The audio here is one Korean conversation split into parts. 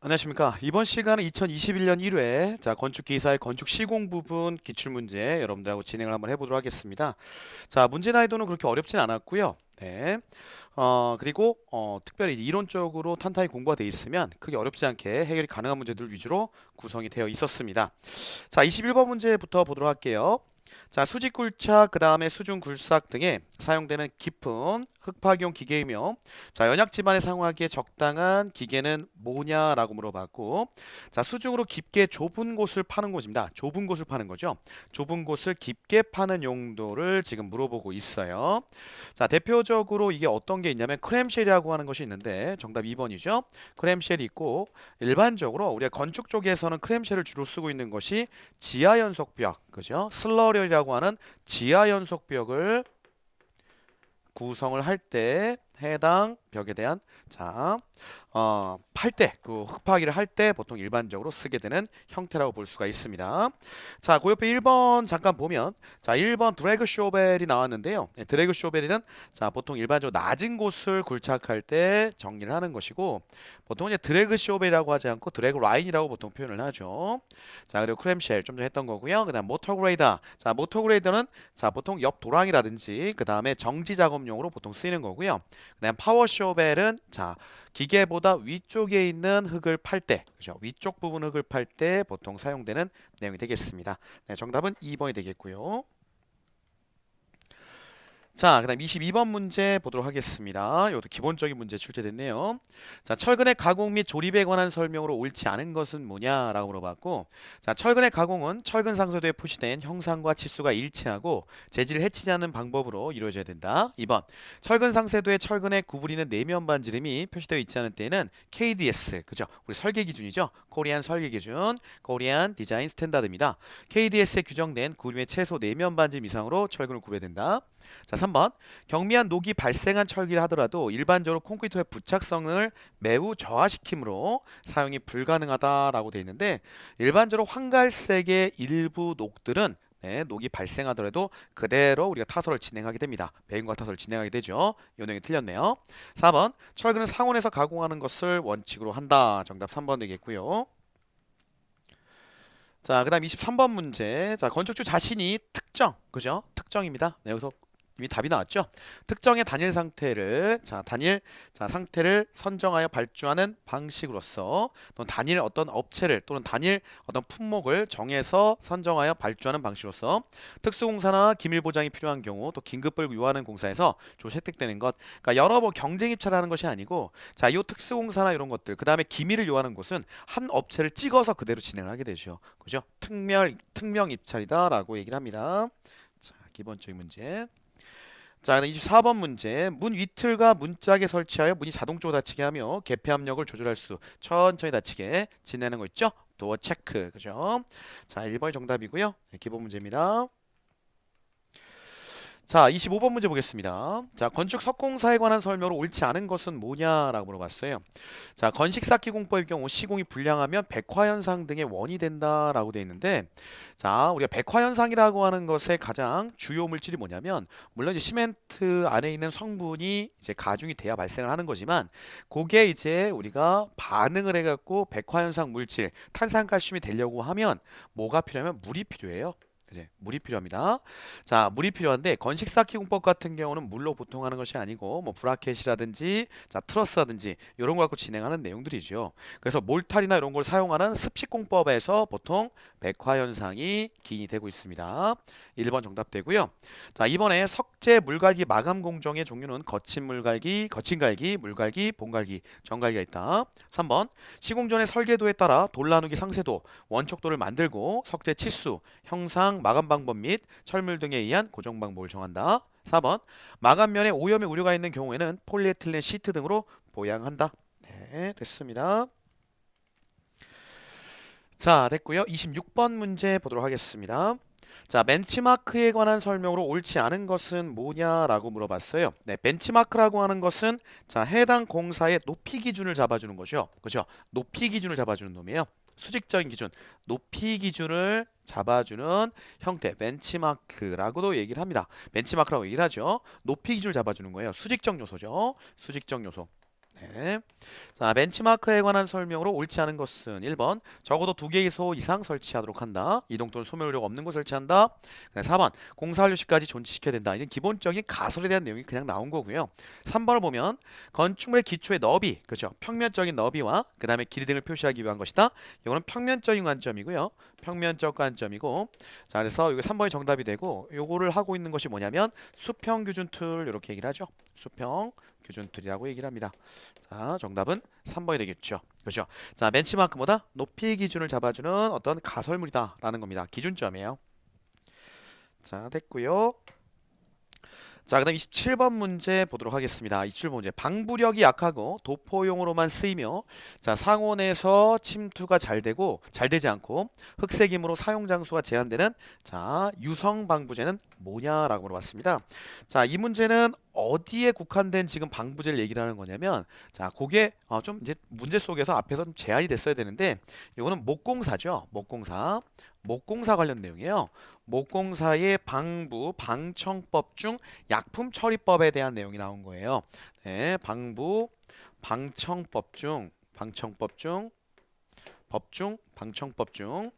안녕하십니까. 이번 시간은 2021년 1회 자 건축 기사의 건축 시공 부분 기출 문제 여러분들하고 진행을 한번 해보도록 하겠습니다. 자 문제 난이도는 그렇게 어렵진 않았고요. 네. 어 그리고 어 특별히 이론적으로 탄탄히 공부가 돼 있으면 크게 어렵지 않게 해결이 가능한 문제들 위주로 구성이 되어 있었습니다. 자 21번 문제부터 보도록 할게요. 자 수직굴착 그 다음에 수중굴삭 등에 사용되는 깊은 흙파기용 기계이며 자 연약 집안에 사용하기에 적당한 기계는 뭐냐라고 물어봤고 자 수중으로 깊게 좁은 곳을 파는 곳입니다. 좁은 곳을 파는 거죠. 좁은 곳을 깊게 파는 용도를 지금 물어보고 있어요. 자 대표적으로 이게 어떤 게 있냐면 크램쉘이라고 하는 것이 있는데 정답 2번이죠. 크램쉘이 있고 일반적으로 우리가 건축 쪽에서는 크램쉘을 주로 쓰고 있는 것이 지하 연속벽 그죠? 슬러리라고 하는 지하 연속벽을 구성을 할 때 해당 벽에 대한 자, 어, 팔 때, 그 흙파기를 할 때 보통 일반적으로 쓰게 되는 형태라고 볼 수가 있습니다. 자, 그 옆에 1번 잠깐 보면 자, 1번 드래그 쇼벨이 나왔는데요. 네, 드래그 쇼벨은 자, 보통 일반적으로 낮은 곳을 굴착할 때 정리를 하는 것이고 보통 이제 드래그 쇼벨이라고 하지 않고 드래그 라인이라고 보통 표현을 하죠. 자, 그리고 크램쉘 좀전 했던 거고요. 그다음 모터 그레이더. 자, 모터 그레이더는 자, 보통 옆 도랑이라든지 그다음에 정지 작업용으로 보통 쓰이는 거고요. 그다음 파워 쇼벨은 자, 기계보다 위쪽에 있는 흙을 팔 때, 그죠? 위쪽 부분 흙을 팔 때 보통 사용되는 내용이 되겠습니다. 네, 정답은 2번이 되겠고요. 자, 그다음 22번 문제 보도록 하겠습니다. 이것도 기본적인 문제 출제됐네요. 자, 철근의 가공 및 조립에 관한 설명으로 옳지 않은 것은 뭐냐라고 물어봤고, 자, 철근의 가공은 철근 상소도에 표시된 형상과 치수가 일치하고 재질을 해치지 않는 방법으로 이루어져야 된다. 2번, 철근 상세도에 철근에 구부리는 내면 반지름이 표시되어 있지 않은 때에는 KDS, 그죠? 우리 설계 기준이죠. 코리안 설계 기준, 코리안 디자인 스탠다드입니다. KDS에 규정된 구림의 최소 내면 반지름 이상으로 철근을 구부려야 된다. 자, 3번. 경미한 녹이 발생한 철기를 하더라도 일반적으로 콘크리트의 부착성을 매우 저하시키므로 사용이 불가능하다라고 되어 있는데 일반적으로 황갈색의 일부 녹들은 네, 녹이 발생하더라도 그대로 우리가 타설을 진행하게 됩니다. 배임과 타설을 진행하게 되죠. 이 내용이 틀렸네요. 4번. 철근은 상온에서 가공하는 것을 원칙으로 한다. 정답 3번 되겠고요. 자, 그 다음 23번 문제. 자, 건축주 자신이 특정, 그죠? 특정입니다. 네, 여기서 이미 답이 나왔죠. 특정의 단일 상태를 자 단일 자 상태를 선정하여 발주하는 방식으로서 또는 단일 어떤 업체를 또는 단일 어떤 품목을 정해서 선정하여 발주하는 방식으로서 특수공사나 기밀 보장이 필요한 경우 또 긴급을 요하는 공사에서 주로 혜택되는 것. 그러니까 여러 뭐 경쟁 입찰을 하는 것이 아니고 자 이 특수공사나 이런 것들 그 다음에 기밀을 요하는 곳은 한 업체를 찍어서 그대로 진행을 하게 되죠. 그죠? 특명 특명 입찰이다라고 얘기를 합니다. 자 기본적인 문제. 자, 24번 문제. 문 위틀과 문짝에 설치하여 문이 자동적으로 닫히게 하며 개폐 압력을 조절할 수 천천히 닫히게 지내는 거 있죠? 도어 체크. 그죠? 자, 1번이 정답이고요. 네, 기본 문제입니다. 자, 25번 문제 보겠습니다. 자, 건축 석공사에 관한 설명으로 옳지 않은 것은 뭐냐라고 물어봤어요. 자, 건식 쌓기 공법의 경우 시공이 불량하면 백화 현상 등의 원이 된다라고 돼 있는데 자, 우리가 백화 현상이라고 하는 것의 가장 주요 물질이 뭐냐면 물론 이제 시멘트 안에 있는 성분이 이제 가중이 돼야 발생을 하는 거지만 그게 이제 우리가 반응을 해 갖고 백화 현상 물질 탄산칼슘이 되려고 하면 뭐가 필요하면 물이 필요해요. 이제 물이 필요합니다. 자, 물이 필요한데 건식 쌓기 공법 같은 경우는 물로 보통 하는 것이 아니고 뭐 브라켓이라든지 자, 트러스라든지 이런 거 갖고 진행하는 내용들이죠. 그래서 몰탈이나 이런 걸 사용하는 습식 공법에서 보통 백화 현상이 기인이 되고 있습니다. 1번 정답 되고요. 자, 이번에 석재 물갈기 마감 공정의 종류는 거친 물갈기, 거친 갈기, 물갈기, 본갈기, 정갈기가 있다. 3번 시공 전의 설계도에 따라 돌 나누기 상세도, 원촉도를 만들고 석재 치수, 형상, 마감 방법 및 철물 등에 의한 고정 방법을 정한다. 4번 마감면에 오염의 우려가 있는 경우에는 폴리에틸렌 시트 등으로 보양한다. 네, 됐습니다. 자, 됐고요. 26번 문제 보도록 하겠습니다. 자, 벤치마크에 관한 설명으로 옳지 않은 것은 뭐냐라고 물어봤어요. 네, 벤치마크라고 하는 것은 자, 해당 공사의 높이 기준을 잡아주는 거죠. 그죠? 높이 기준을 잡아주는 놈이에요. 수직적인 기준, 높이 기준을 잡아주는 형태, 벤치마크라고도 얘기를 합니다. 벤치마크라고 얘기를 하죠. 높이 기준을 잡아주는 거예요. 수직적 요소죠. 수직적 요소. 네. 자, 벤치마크에 관한 설명으로 옳지 않은 것은 1번 적어도 두 개의 소 이상 설치하도록 한다. 이동 또는 소멸 우려가 없는 곳 설치한다. 네, 4번 공사 완료 시까지 존치시켜야 된다. 이는 기본적인 가설에 대한 내용이 그냥 나온 거고요. 3번을 보면 건축물의 기초의 너비, 그죠? 평면적인 너비와 그 다음에 길이 등을 표시하기 위한 것이다. 이거는 평면적인 관점이고요. 평면적 관점이고 자 그래서 이게 3번이 정답이 되고 요거를 하고 있는 것이 뭐냐면 수평 규준 툴 이렇게 얘기를 하죠. 수평 규준 툴이라고 얘기를 합니다. 자, 정답은 3번이 되겠죠. 그렇죠? 자, 벤치마크보다 높이 기준을 잡아주는 어떤 가설물이다라는 겁니다. 기준점이에요. 자, 됐고요. 자, 그 다음 27번 문제 보도록 하겠습니다. 27번 문제. 방부력이 약하고 도포용으로만 쓰이며 자, 상온에서 침투가 잘 되고 잘 되지 않고 흑색이므로 사용 장소가 제한되는 자, 유성 방부제는 뭐냐라고 물어봤습니다. 자, 이 문제는 어디에 국한된 지금 방부제를 얘기를 하는 거냐면 자, 그게 어, 좀 이제 문제 속에서 앞에서 좀 제한이 됐어야 되는데 이거는 목공사죠. 목공사. 목공사 관련 내용이에요. 목공사의 방부 방청법 중 약품 처리법에 대한 내용이 나온 거예요. 네, 방부 방청법 중 방청법 중 법 중 방청법 중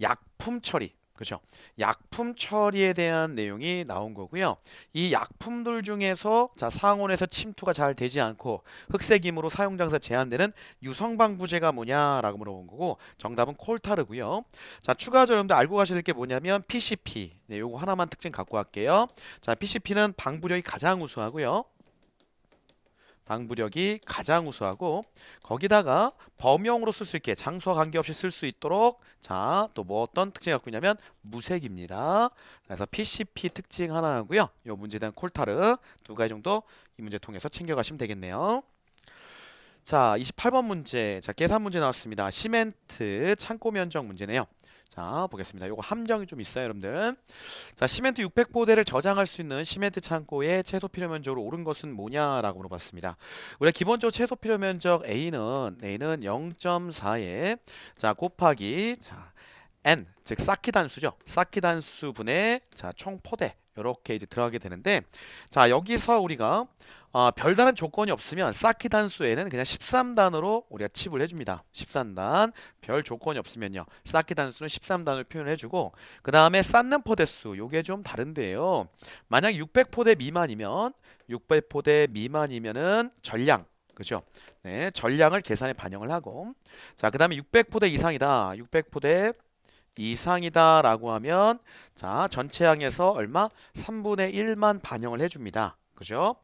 약품 처리 그렇죠. 약품 처리에 대한 내용이 나온 거고요. 이 약품들 중에서 자 상온에서 침투가 잘 되지 않고 흑색임으로 사용 장사 제한되는 유성방부제가 뭐냐라고 물어본 거고 정답은 콜타르고요. 자 추가적으로 여러분들 알고 될게 뭐냐면 PCP. 네, 요거 하나만 특징 갖고 갈게요. 자 PCP는 방부력이 가장 우수하고요. 방부력이 가장 우수하고 거기다가 범용으로 쓸 수 있게 장소와 관계없이 쓸 수 있도록 자 또 뭐 어떤 특징이 갖고 있냐면 무색입니다. 그래서 PCP 특징 하나 하고요. 요 문제에 대한 콜타르 두 가지 정도 이 문제 통해서 챙겨가시면 되겠네요. 자 28번 문제 자 계산 문제 나왔습니다. 시멘트 창고 면적 문제네요. 자 보겠습니다. 요거 함정이 좀 있어요 여러분들. 자 시멘트 600포대를 저장할 수 있는 시멘트 창고의 최소 필요 면적으로 옳은 것은 뭐냐라고 물어봤습니다. 우리가 기본적으로 최소 필요 면적 A는 A는 0.4에 자 곱하기 자 n 즉 쌓기 단수죠. 쌓기 단수 분의 자 총 포대 이렇게 이제 들어가게 되는데 자 여기서 우리가 어, 별다른 조건이 없으면 쌓기 단수에는 그냥 13단으로 우리가 칩을 해줍니다. 13단 별 조건이 없으면요 쌓기 단수는 13단으로 표현을 해주고 그 다음에 쌓는 포대수 요게 좀 다른데요. 만약 600포대 미만이면 600포대 미만이면은 전량 그죠? 네, 전량을 계산에 반영을 하고 자, 그 다음에 600포대 이상이다. 600포대 이상이다 라고 하면 자, 전체 양에서 얼마? 3분의 1만 반영을 해줍니다. 그죠?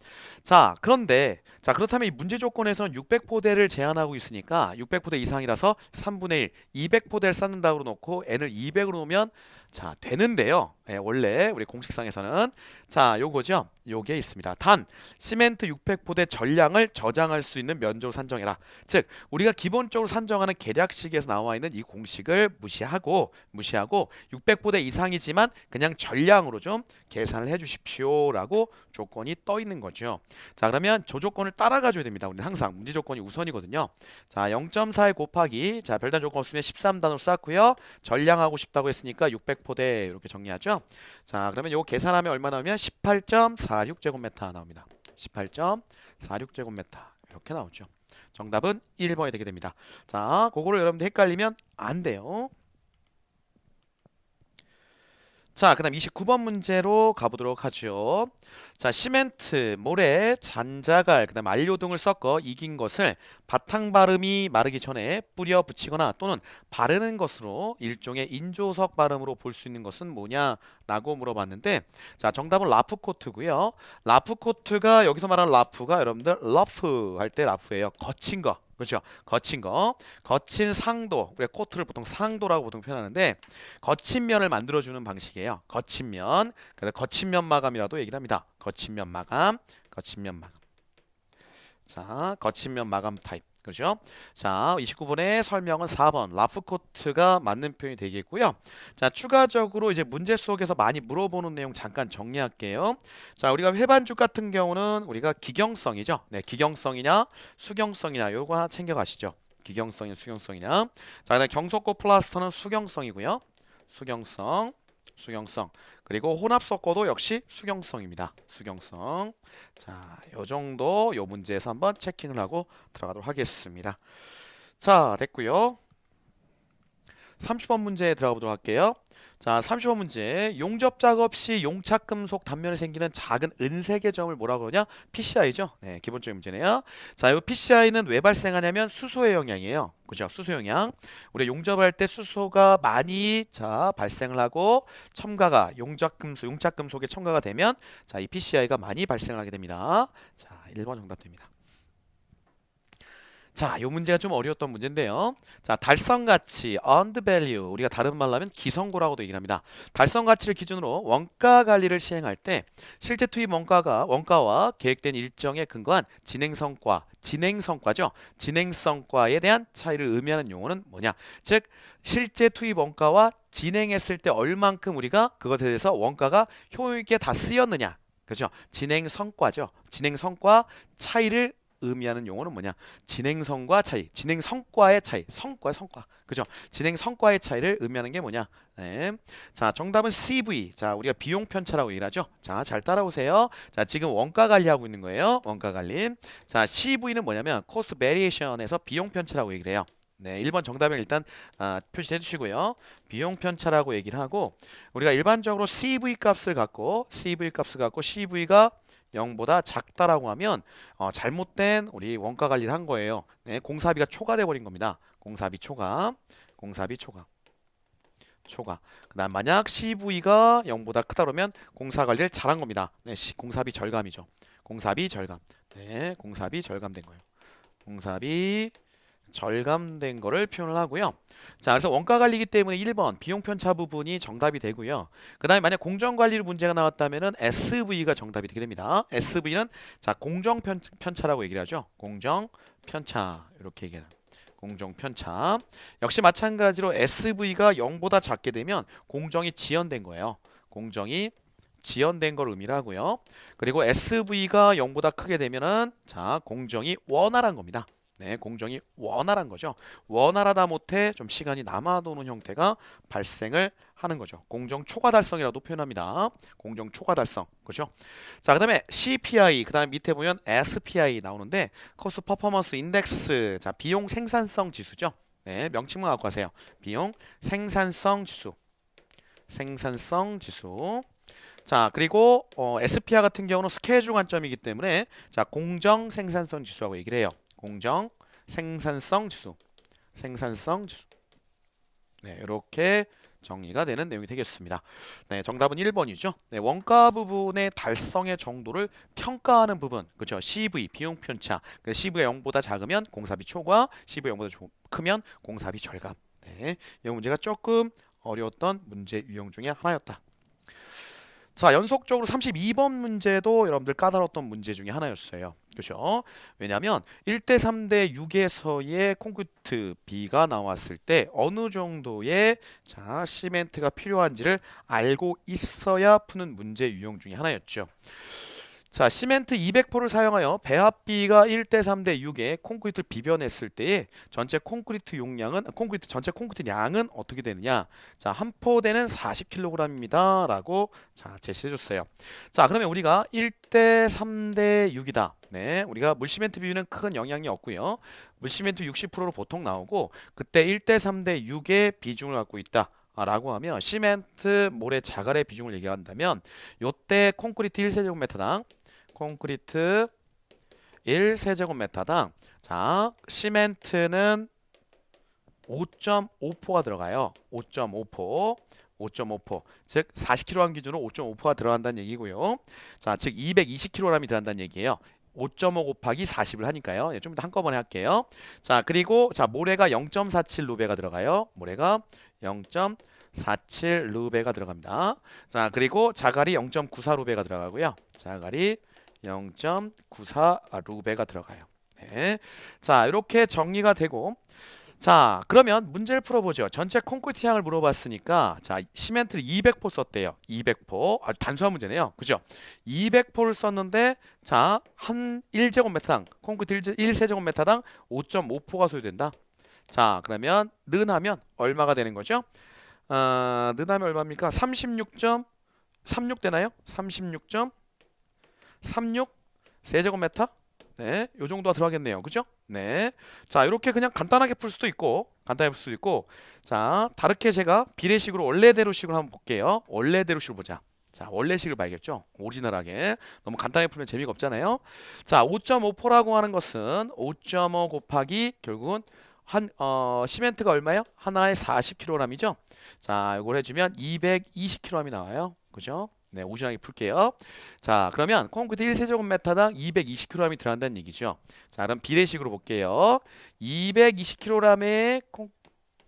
자, 그런데 자, 그렇다면 이 문제 조건에서는 600포대를 제한하고 있으니까 600포대 이상이라서 3분의 1, 200포대를 쌓는다고 놓고 n을 200으로 놓으면 자, 되는데요. 예, 원래 우리 공식상에서는 자, 요거죠. 요게 있습니다. 단 시멘트 600포대 전량을 저장할 수 있는 면적을 산정해라. 즉, 우리가 기본적으로 산정하는 계략식에서 나와 있는 이 공식을 무시하고 무시하고 600포대 이상이지만 그냥 전량으로 좀 계산을 해 주십시오 라고 조건이 떠 있는 거죠. 자, 그러면 저 조건을 따라가 줘야 됩니다. 우리는 항상 문제 조건이 우선이거든요. 자, 0.4에 곱하기 자, 별단 조건 없으면 13단으로 쌓고요. 전량하고 싶다고 했으니까 600 포대 이렇게 정리하죠. 자, 그러면 요거 계산하면 얼마 나오면 18.46제곱미터 나옵니다. 18.46제곱미터 이렇게 나오죠. 정답은 1번이 되게 됩니다. 자, 그거를 여러분들 헷갈리면 안 돼요. 자, 그 다음 29번 문제로 가보도록 하죠. 자, 시멘트, 모래, 잔자갈, 그 다음 알료 등을 섞어 이긴 것을 바탕 바름이 마르기 전에 뿌려 붙이거나 또는 바르는 것으로 일종의 인조석 바름으로 볼 수 있는 것은 뭐냐라고 물어봤는데 자, 정답은 라프 코트고요. 라프 코트가 여기서 말하는 라프가 여러분들 러프 할 때 라프예요. 거친 거. 그렇죠. 거친 거. 거친 상도. 우리가 코트를 보통 상도라고 보통 표현하는데 거친 면을 만들어 주는 방식이에요. 거친 면. 그래서 거친 면 마감이라도 얘기를 합니다. 거친 면 마감. 거친 면 마감. 자, 거친 면 마감 타입. 그렇죠? 자, 29번의 설명은 4번 라프코트가 맞는 표현이 되겠고요. 자, 추가적으로 이제 문제 속에서 많이 물어보는 내용 잠깐 정리할게요. 자, 우리가 회반죽 같은 경우는 우리가 기경성이죠. 네, 기경성이냐, 수경성이냐 요거 하나 챙겨 가시죠. 기경성이냐, 수경성이냐. 자, 그다음 경속고 플라스터는 수경성이고요. 수경성. 수경성. 그리고 혼합 섞어도 역시 수경성입니다. 수경성. 자, 요 정도 요 문제에서 한번 체킹을 하고 들어가도록 하겠습니다. 자, 됐고요. 30번 문제 들어가 보도록 할게요. 자, 30번 문제. 용접 작업 시 용착 금속 단면에 생기는 작은 은색의 점을 뭐라고 그러냐? PCI죠. 네, 기본적인 문제네요. 자, 이 PCI는 왜 발생하냐면 수소의 영향이에요. 그죠? 수소 영향. 우리 용접할 때 수소가 많이 자, 발생을 하고 첨가가 용접 금속, 용착 금속에 첨가가 되면 자, 이 PCI가 많이 발생을 하게 됩니다. 자, 1번 정답 됩니다. 자, 요 문제가 좀 어려웠던 문제인데요. 자, 달성 가치, earned value. 우리가 다른 말로 하면 기성고라고도 얘기를 합니다. 달성 가치를 기준으로 원가 관리를 시행할 때 실제 투입 원가가 원가와 계획된 일정에 근거한 진행 성과, 진행 성과죠. 진행 성과에 대한 차이를 의미하는 용어는 뭐냐? 즉 실제 투입 원가와 진행했을 때 얼만큼 우리가 그것에 대해서 원가가 효율 있게 다 쓰였느냐? 그죠? 진행 성과죠. 진행 성과 차이를 의미하는 용어는 뭐냐? 진행성과 차이, 진행 성과의 차이, 성과 성과, 그죠? 진행 성과의 차이를 의미하는 게 뭐냐? 네. 자, 정답은 CV. 자, 우리가 비용 편차라고 얘기를 하죠. 자, 잘 따라오세요. 자, 지금 원가 관리하고 있는 거예요. 원가 관리. 자, CV는 뭐냐면 코스트 베리에이션에서 비용 편차라고 얘기를 해요. 네, 1번 정답을 일단 아, 표시해 주시고요. 비용 편차라고 얘기를 하고 우리가 일반적으로 CV 값을 갖고 CV 값을 갖고 CV가 0보다 작다라고 하면 어, 잘못된 우리 원가 관리를 한 거예요. 네, 공사비가 초과돼 버린 겁니다. 공사비 초과. 공사비 초과. 초과. 그다음 만약 CV가 0보다 크다 그러면 공사 관리를 잘한 겁니다. 네, 시, 공사비 절감이죠. 공사비 절감. 네, 공사비 절감된 거예요. 공사비 절감된 거를 표현을 하고요. 자, 그래서 원가 관리기 때문에 1번 비용 편차 부분이 정답이 되고요. 그다음에 만약 공정 관리로 문제가 나왔다면은 SV가 정답이 되게 됩니다. SV는 자, 공정 편, 편차라고 얘기를 하죠. 공정 편차 이렇게 얘기해요. 공정 편차. 역시 마찬가지로 SV가 0보다 작게 되면 공정이 지연된 거예요. 공정이 지연된 걸 의미를 하고요. 그리고 SV가 0보다 크게 되면은 자, 공정이 원활한 겁니다. 네, 공정이 원활한 거죠. 원활하다 못해 좀 시간이 남아도는 형태가 발생을 하는 거죠. 공정 초과 달성이라도 표현합니다. 공정 초과 달성. 그죠? 자, 그다음에 CPI, 그다음에 밑에 보면 SPI 나오는데 코스 퍼포먼스 인덱스. 자, 비용 생산성 지수죠. 네, 명칭만 갖고 가세요. 비용 생산성 지수. 생산성 지수. 자, 그리고 어, SPI 같은 경우는 스케줄 관점이기 때문에 자, 공정 생산성 지수라고 얘기를 해요. 공정 생산성 지수 생산성 지수 네 이렇게 정리가 되는 내용이 되겠습니다. 네, 정답은 1번이죠. 네, 원가 부분의 달성의 정도를 평가하는 부분, 그렇죠? CV 비용 편차. 그 CV가 0보다 작으면 공사비 초과, CV가 0보다 조, 크면 공사비 절감. 네, 이 문제가 조금 어려웠던 문제 유형 중에 하나였다. 자, 연속적으로 32번 문제도 여러분들 까다로웠던 문제 중에 하나였어요. 그렇죠? 왜냐하면 1대 3대 6에서의 콘크리트 B가 나왔을 때 어느 정도의 자 시멘트가 필요한지를 알고 있어야 푸는 문제 유형 중에 하나였죠. 자, 시멘트 200포를 사용하여 배합비가 1대 3대 6에 콘크리트를 비벼냈을 때에 전체 콘크리트 용량은 콘크리트 전체 콘크리트 양은 어떻게 되느냐? 자, 한 포대는 40kg입니다. 라고 자, 제시해 줬어요. 자, 그러면 우리가 1대 3대 6이다. 네, 우리가 물시멘트 비율은 큰 영향이 없고요. 물시멘트 60%로 보통 나오고 그때 1대 3대 6의 비중을 갖고 있다. 라고 하면 시멘트 모래 자갈의 비중을 얘기한다면 요때 콘크리트 1세제곱미터당 콘크리트 1세제곱미터당 자 시멘트는 5.5포가 들어가요. 5.5포 5.5포 즉 40kg 기준으로 5.5포가 들어간다는 얘기고요. 자, 즉 220kg이 들어간다는 얘기예요. 5.5 곱하기 40을 하니까요. 예, 좀더 한꺼번에 할게요. 자, 그리고 자, 모래가 0.47 루베가 들어가요. 모래가 0.47 루베가 들어갑니다. 자, 그리고 자갈이 0.94 루베가 들어가고요. 자갈이 0.94 루베가 들어가요. 네. 자, 이렇게 정리가 되고 자, 그러면 문제를 풀어보죠. 전체 콘크리트 양을 물어봤으니까 자, 시멘트를 200포 썼대요. 200포. 아주 단순한 문제네요. 그죠? 200포를 썼는데 자, 한 1제곱미터당 콘크리트 1 세제곱미터당 5.5포가 소요된다. 자, 그러면 는 하면 얼마가 되는 거죠? 아, 느담이 얼마입니까? 36.36 되나요? 36.36 세제곱미터? 네, 요 정도가 들어가겠네요. 그죠? 네. 자, 이렇게 그냥 간단하게 풀 수도 있고, 간단하게 풀 수도 있고, 자, 다르게 제가 비례식으로 원래대로식으로 한번 볼게요. 원래대로식으로 보자. 자, 원래식을 봐야겠죠? 오리지널하게. 너무 간단하게 풀면 재미가 없잖아요. 자, 5.5포라고 하는 것은 5.5 곱하기 결국은 한 어, 시멘트가 얼마예요? 하나에 40kg이죠. 자, 이걸 해주면 220kg이 나와요. 그죠? 네, 오진하게 풀게요. 자, 그러면 콘크리트 1세제곱미터당 220kg이 들어간다는 얘기죠. 자, 그럼 비례식으로 볼게요. 220kg의 콘,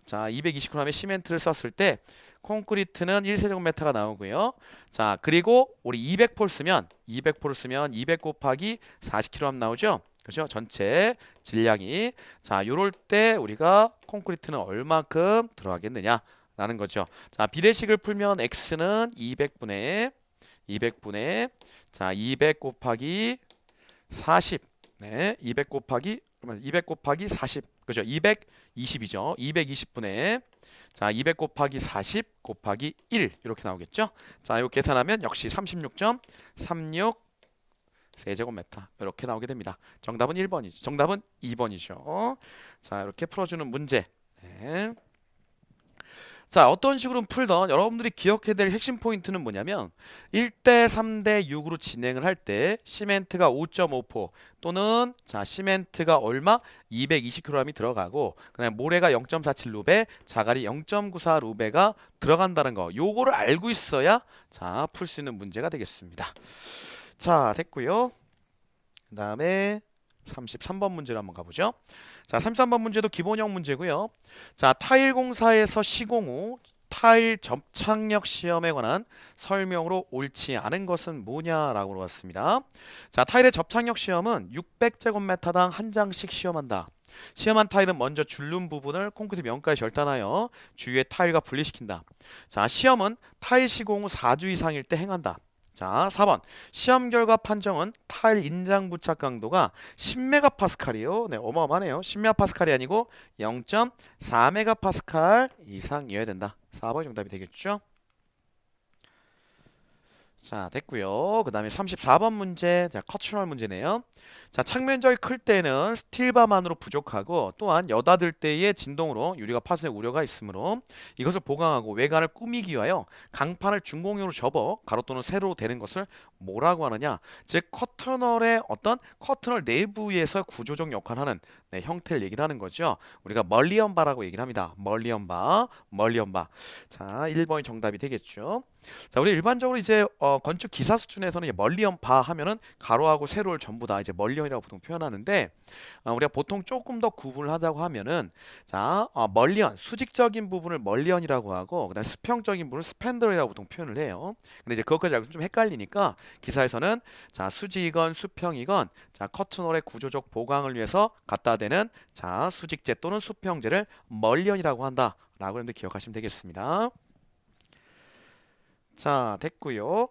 자, 220kg의 시멘트를 썼을 때 콘크리트는 1세제곱미터가 나오고요. 자, 그리고 우리 200포를 쓰면 200포를 쓰면 200 곱하기 40kg 나오죠. 그죠? 전체 질량이 자, 요럴 때 우리가 콘크리트는 얼마큼 들어가겠느냐? 라는 거죠. 자, 비례식을 풀면 x는 200분의 200분의 자, 200 곱하기 40. 네, 200 곱하기 그러면 200 곱하기 40. 그죠? 220이죠. 220분의 자, 200 곱하기 40 곱하기 1 이렇게 나오겠죠? 자, 이거 계산하면 역시 36.36 세제곱미터 이렇게 나오게 됩니다. 정답은 1번이죠. 정답은 2번이죠. 자, 이렇게 풀어주는 문제. 네. 자, 어떤 식으로 풀던 여러분들이 기억해야 될 핵심 포인트는 뭐냐면 1대 3대 6으로 진행을 할 때 시멘트가 5.5포 또는 자, 시멘트가 얼마? 220kg이 들어가고 그다음에 모래가 0.47 루베, 자갈이 0.94 루베가 들어간다는 거. 요거를 알고 있어야 자, 풀 수 있는 문제가 되겠습니다. 자, 됐고요. 그 다음에 33번 문제로 한번 가보죠. 자, 33번 문제도 기본형 문제고요. 자, 타일 공사에서 시공 후 타일 접착력 시험에 관한 설명으로 옳지 않은 것은 뭐냐라고 물어봤습니다. 자, 타일의 접착력 시험은 600제곱미터당 한 장씩 시험한다. 시험한 타일은 먼저 줄눈 부분을 콘크리트 면까지 절단하여 주위의 타일과 분리시킨다. 자, 시험은 타일 시공 후 4주 이상일 때 행한다. 자, 4번. 시험 결과 판정은 타일 인장 부착 강도가 10메가파스칼이요. 네, 어마어마하네요. 10메가파스칼이 아니고 0.4메가파스칼 이상이어야 된다. 4번이 정답이 되겠죠? 자, 됐고요. 그 다음에 34번 문제, 자, 커트널 문제네요. 자, 창면적이 클 때는 스틸바만으로 부족하고 또한 여닫을 때의 진동으로 유리가 파손의 우려가 있으므로 이것을 보강하고 외관을 꾸미기 위하여 강판을 중공용으로 접어 가로 또는 세로로 되는 것을 뭐라고 하느냐? 즉 커터널의 어떤 커터널 내부에서 구조적 역할을 하는 네, 형태를 얘기를 하는 거죠. 우리가 멀리언바라고 얘기를 합니다. 멀리언바, 멀리언바. 자, 1번이 정답이 되겠죠. 자, 우리 일반적으로 이제 어, 건축 기사 수준에서는 이제 멀리언 바 하면은 가로하고 세로를 전부 다 이제 멀리언이라고 보통 표현하는데 어, 우리가 보통 조금 더 구분을 하자고 하면은 자, 어, 멀리언 수직적인 부분을 멀리언이라고 하고 그다음 수평적인 부분을 스펜더이라고 보통 표현을 해요. 근데 이제 그것까지 알고 좀 헷갈리니까 기사에서는 자, 수직이건 수평이건 자, 커튼홀의 구조적 보강을 위해서 갖다 대는 자, 수직재 또는 수평재를 멀리언이라고 한다라고 여러분들 기억하시면 되겠습니다. 자, 됐고요.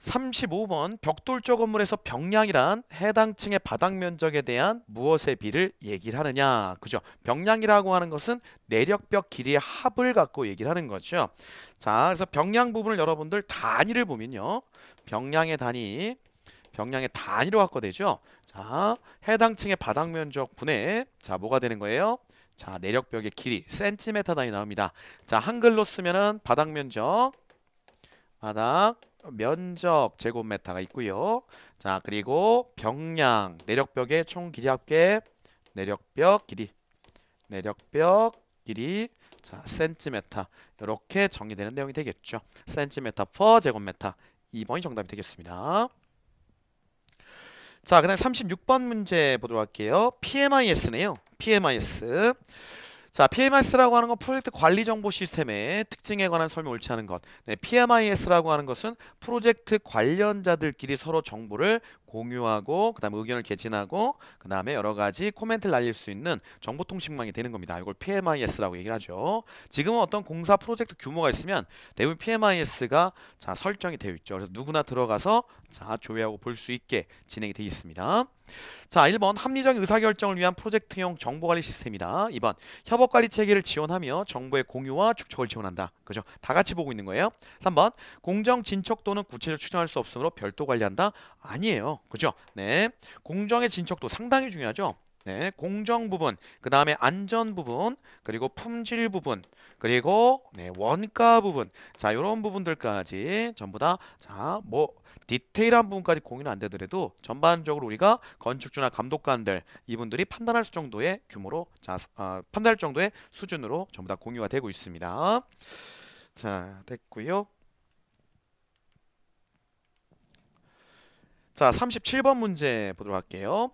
35번 벽돌조 건물에서 벽량이란 해당 층의 바닥 면적에 대한 무엇의 비를 얘기를 하느냐. 그죠? 벽량이라고 하는 것은 내력벽 길이의 합을 갖고 얘기를 하는 거죠. 자, 그래서 벽량 부분을 여러분들 단위를 보면요. 벽량의 단위 벽량의 단위로 갖고 되죠. 자, 해당 층의 바닥 면적 분의 자, 뭐가 되는 거예요? 자, 내력벽의 길이 센티미터 단위 나옵니다. 자, 한글로 쓰면은 바닥 면적 바닥 면적 제곱미터가 있고요. 자, 그리고 벽량 내력벽의 총 길이 합계 내력벽 길이 내력벽 길이 자, 센티미터 이렇게 정리되는 내용이 되겠죠. 센티미터 퍼 제곱미터 2번이 정답이 되겠습니다. 자, 그 다음 36번 문제 보도록 할게요. PMIS네요. PMIS. 자, PMIS라고 하는 건 프로젝트 관리 정보 시스템의 특징에 관한 설명 옳지 않은 것. 네, PMIS라고 하는 것은 프로젝트 관련자들끼리 서로 정보를 공유하고 그다음에 의견을 개진하고 그다음에 여러 가지 코멘트를 날릴 수 있는 정보 통신망이 되는 겁니다. 이걸 PMIS라고 얘기를 하죠. 지금은 어떤 공사 프로젝트 규모가 있으면 대부분 PMIS가 자 설정이 되어 있죠. 그래서 누구나 들어가서 자 조회하고 볼 수 있게 진행이 되어 있습니다. 자, 1번 합리적인 의사결정을 위한 프로젝트형 정보관리 시스템이다. 2번 협업관리 체계를 지원하며 정보의 공유와 축적을 지원한다. 그죠? 다 같이 보고 있는 거예요. 3번 공정 진척도는 구체적으로 추정할 수 없으므로 별도 관리한다. 아니에요. 그죠? 네. 공정의 진척도 상당히 중요하죠. 네, 공정 부분, 그 다음에 안전 부분, 그리고 품질 부분, 그리고 네, 원가 부분, 자 이런 부분들까지 전부 다 자 뭐 디테일한 부분까지 공유는 안 되더라도 전반적으로 우리가 건축주나 감독관들 이분들이 판단할 수 정도의 규모로 자 아, 판단할 정도의 수준으로 전부 다 공유가 되고 있습니다. 자 됐고요. 자 37번 문제 보도록 할게요.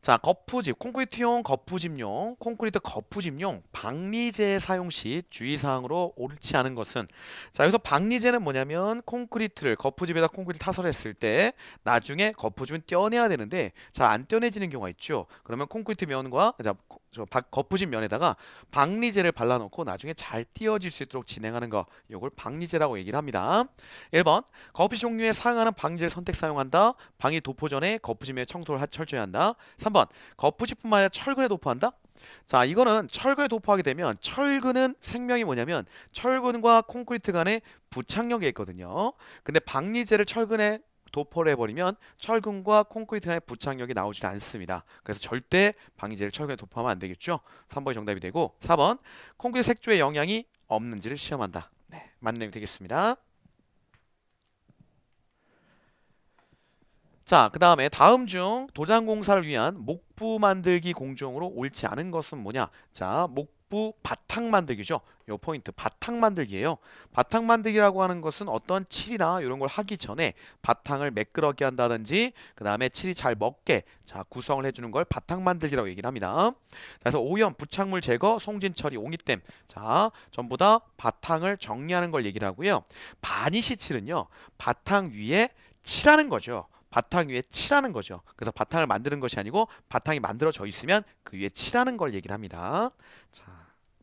자, 거푸집, 콘크리트용 거푸집용, 콘크리트 거푸집용 방리재 사용 시 주의사항으로 옳지 않은 것은 자, 여기서 방리재는 뭐냐면 콘크리트를 거푸집에다 콘크리트 타설했을 때 나중에 거푸집은 떼어내야 되는데 잘 안 떼어내지는 경우가 있죠. 그러면 콘크리트 면과 자, 저 박- 거푸집 면에다가 방리재를 발라놓고 나중에 잘 띄어질 수 있도록 진행하는 거 이걸 방리재라고 얘기를 합니다. 1번 거푸 종류에 사용하는 방리재를 선택 사용한다. 방이 도포 전에 거푸집에 청소를 하- 철저히 한다. 3번 거푸집뿐만 아니라 철근에 도포한다. 자 이거는 철근에 도포하게 되면 철근은 생명이 뭐냐면 철근과 콘크리트 간의 부착력이 있거든요. 근데 방리재를 철근에 도포를 해버리면 철근과 콘크리트 간의 부착력이 나오지 않습니다. 그래서 절대 방리재를 철근에 도포하면 안 되겠죠. 3번이 정답이 되고 4번 콘크리트 색조에 영향이 없는지를 시험한다. 네, 맞는 내용이 되겠습니다. 자, 그 다음에 다음 중 도장 공사를 위한 목부 만들기 공정으로 옳지 않은 것은 뭐냐? 자, 목 부 바탕 만들기죠. 요 포인트 바탕 만들기예요. 바탕 만들기라고 하는 것은 어떤 칠이나 이런 걸 하기 전에 바탕을 매끄럽게 한다든지 그 다음에 칠이 잘 먹게 자 구성을 해주는 걸 바탕 만들기라고 얘기를 합니다. 그래서 오염, 부착물 제거, 송진 처리, 옹이댐 자 전부 다 바탕을 정리하는 걸 얘기를 하고요. 바니시 칠은요 바탕 위에 칠하는 거죠. 바탕 위에 칠하는 거죠. 그래서 바탕을 만드는 것이 아니고 바탕이 만들어져 있으면 그 위에 칠하는 걸 얘기를 합니다. 자,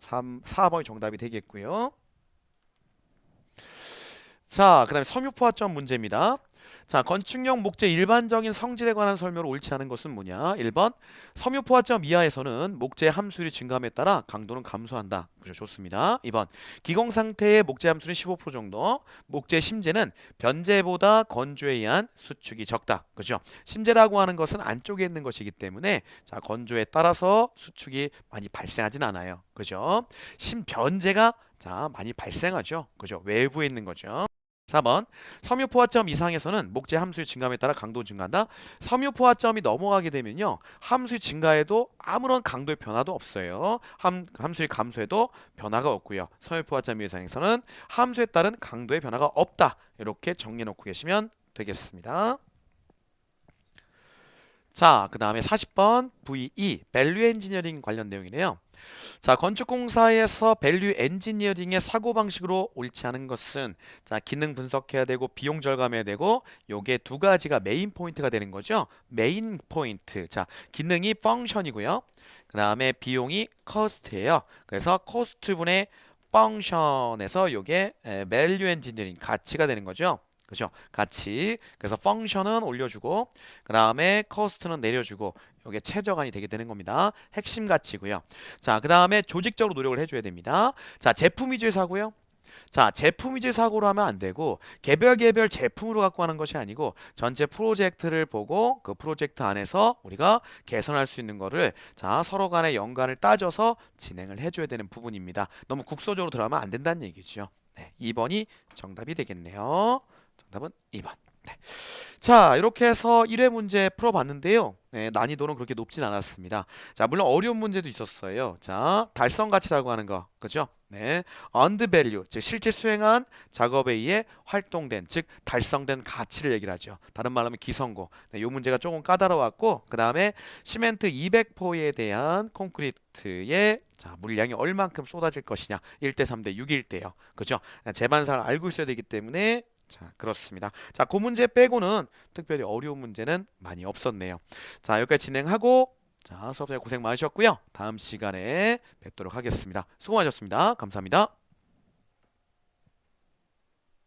3, 4번이 정답이 되겠고요. 자, 그 다음에 섬유포화점 문제입니다. 자, 건축용 목재 일반적인 성질에 관한 설명으로 옳지 않은 것은 뭐냐? 1번, 섬유포화점 이하에서는 목재 함수율이 증감에 따라 강도는 감소한다. 그죠? 좋습니다. 2번, 기공 상태의 목재 함수는 15% 정도, 목재 심재는 변재보다 건조에 의한 수축이 적다. 그죠? 심재라고 하는 것은 안쪽에 있는 것이기 때문에 자, 건조에 따라서 수축이 많이 발생하진 않아요. 그죠? 심변재가 자, 많이 발생하죠. 그죠? 외부에 있는 거죠. 4번 섬유 포화점 이상에서는 목재 함수의 증감에 따라 강도 증가한다. 섬유 포화점이 넘어가게 되면요. 함수의 증가에도 아무런 강도의 변화도 없어요. 함, 함수의 감소에도 변화가 없고요. 섬유 포화점 이상에서는 함수에 따른 강도의 변화가 없다. 이렇게 정리해 놓고 계시면 되겠습니다. 자, 그 다음에 40번 V2 밸류 엔지니어링 관련 내용이네요. 자, 건축공사에서 밸류 엔지니어링의 사고방식으로 옳지 않은 것은 자, 기능 분석해야 되고 비용 절감해야 되고 요게 두 가지가 메인 포인트가 되는 거죠. 메인 포인트. 자, 기능이 펑션이고요. 그 다음에 비용이 커스트예요. 그래서 코스트 분의 펑션에서 요게 밸류 엔지니어링 가치가 되는 거죠. 그죠? 가치. 그래서 펑션은 올려주고 그 다음에 코스트는 내려주고 이게 최저간이 되게 되는 겁니다. 핵심 가치고요. 자, 그 다음에 조직적으로 노력을 해줘야 됩니다. 자, 제품 위주의 사고요. 자, 제품 위주의 사고로 하면 안 되고 개별 개별 제품으로 갖고 하는 것이 아니고 전체 프로젝트를 보고 그 프로젝트 안에서 우리가 개선할 수 있는 거를 자, 서로 간의 연관을 따져서 진행을 해줘야 되는 부분입니다. 너무 국소적으로 들어가면 안 된다는 얘기죠. 네, 2번이 정답이 되겠네요. 정답은 2번. 네. 자, 이렇게 해서 1회 문제 풀어봤는데요. 네, 난이도는 그렇게 높진 않았습니다. 자, 물론 어려운 문제도 있었어요. 자, 달성 가치라고 하는 거, 그죠? 네, earned 즉 실제 수행한 작업에 의해 활동된, 즉 달성된 가치를 얘기를 하죠. 다른 말로 하면 기성고. 네, 이 문제가 조금 까다로웠고, 그 다음에 시멘트 200포에 대한 콘크리트의 자, 물량이 얼만큼 쏟아질 것이냐. 1대 3대 6일 대요. 그죠? 재반사를 알고 있어야 되기 때문에 자, 그렇습니다. 자, 그 문제 빼고는 특별히 어려운 문제는 많이 없었네요. 자, 여기까지 진행하고 자, 수업생 고생 많으셨고요. 다음 시간에 뵙도록 하겠습니다. 수고 많으셨습니다. 감사합니다.